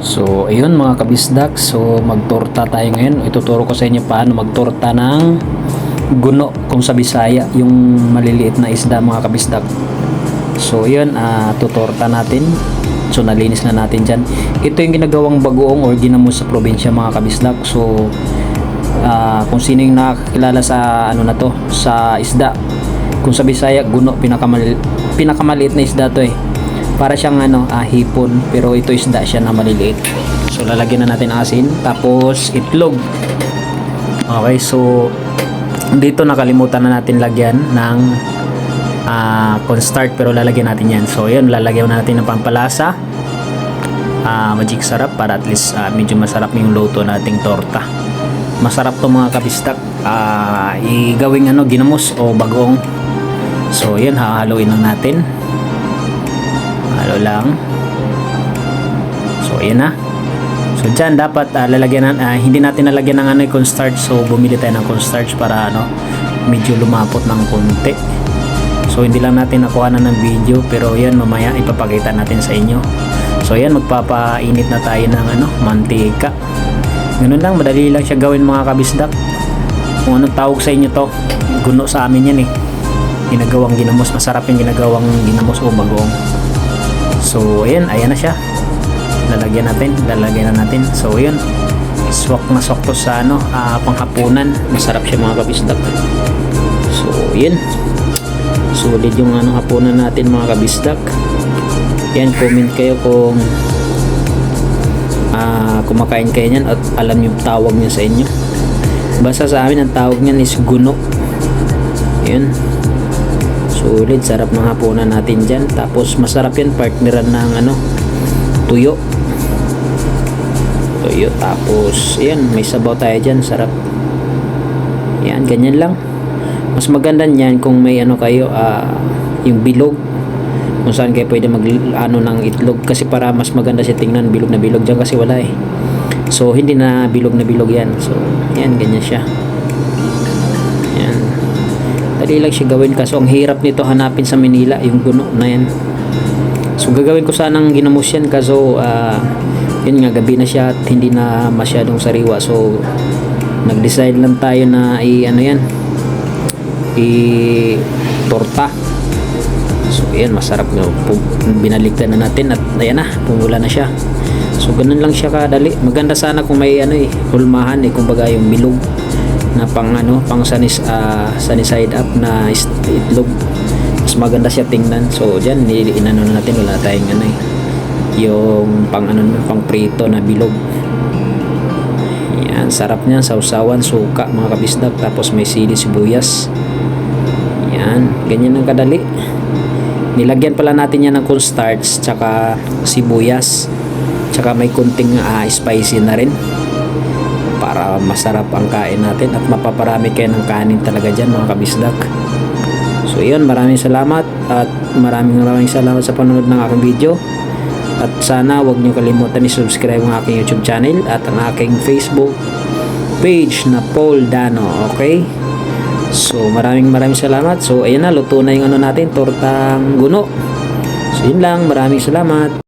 So, ayun mga kabisdak. So, magtorta tayo ngayon. Ituturo ko sa inyo paano magtorta ng guno kung sa Bisaya, yung maliliit na isda mga kabisdak. So, yun, ah, tutorta natin. So, nalinis na natin dyan. Ito yung ginagawang bagoong or ginamos sa probinsya mga kabisdak. So, ah, kung sino yung nakakilala sa ano na to, sa isda. Kung sa Bisaya, guno, pinakamal pinakamaliit na isda to eh. Para siyang ano, ah, hipon, pero ito isda siya na maliliit. So, lalagyan na natin asin, tapos itlog. Okay, so dito nakalimutan na natin lagyan ng ah cornstarch pero lalagyan natin yan. So, yun, lalagyan natin ng pampalasa. Ah, magic sarap para at least ah, medyo masarap yung luto nating torta. Masarap to mga kabistak. Ah, igawing ano, ginamos o bagong. So, yun, hahaluin lang natin. Halo lang. So, ayan na. So, dyan dapat ah, lalagyan ah, hindi natin nalagyan ng ano, yung cornstarch. So, bumili tayo ng cornstarch para ano, medyo lumapot ng konti. So, hindi lang natin nakuha na ng video. Pero yan, mamaya ipapakita natin sa inyo. So, ayan, magpapainit na tayo ng ano, mantika. Ganun lang, madali lang siya gawin mga kabisdak. Kung anong tawag sa inyo to, guno sa amin yan eh. Ginagawang ginamos, masarap yung ginagawang ginamos o bagong. So, ayan, ayan na siya. Lalagyan natin, lalagyan na natin. So, ayan. Swak na swak to sa ano, ah, panghapunan. Masarap siya mga kabisdak. So, ayan. Solid yung ano hapunan natin mga kabisdak. Yan, comment kayo kung ah, kumakain kayo niyan at alam yung tawag niya sa inyo. Basta sa amin ang tawag niyan is guno. Yun. Sulit, sarap ng hapunan natin dyan. Tapos masarap yan, partneran ng ano, tuyo. Tuyo. Tapos, yan, may sabaw tayo dyan. Sarap. Yan, ganyan lang. Mas maganda niyan kung may ano kayo, ah, yung bilog. Kung saan kayo pwede mag ano ng itlog kasi para mas maganda siya tingnan bilog na bilog diyan kasi wala eh. So hindi na bilog na bilog yan. So yan ganyan siya. Yan. Dali lang siya gawin kaso ang hirap nito hanapin sa Manila yung guno na yan. So gagawin ko sanang ginamos yan kaso ah, yun nga gabi na siya at hindi na masyadong sariwa. So nag-decide lang tayo na i ano yan i torta. So ayan masarap no. Binaligtad na natin at ayan na pumula na siya. So ganun lang siya kadali. Maganda sana kung may ano eh hulmahan eh kumbaga yung bilog na pang ano pang sunny ah, sunny side up na itlog. Mas maganda siya tingnan. So diyan inano na natin wala tayong ano eh yung pang ano pang prito na bilog. Yan sarap niyan sausawan suka mga kabisdak tapos may sili sibuyas. Yan ganyan ang kadali. Nilagyan pala natin yan ng cornstarch tsaka sibuyas. Tsaka may kunting ah, spicy na rin para masarap ang kain natin at mapaparami kayo ng kanin talaga dyan mga kabisdak. So yun maraming salamat at maraming maraming salamat sa panonood ng aking video. At sana wag nyo kalimutan i-subscribe ang aking YouTube channel at ang aking Facebook page na Paul Dano okay? So maraming maraming salamat. So ayan na luto na yung ano natin tortang guno. So yun lang maraming salamat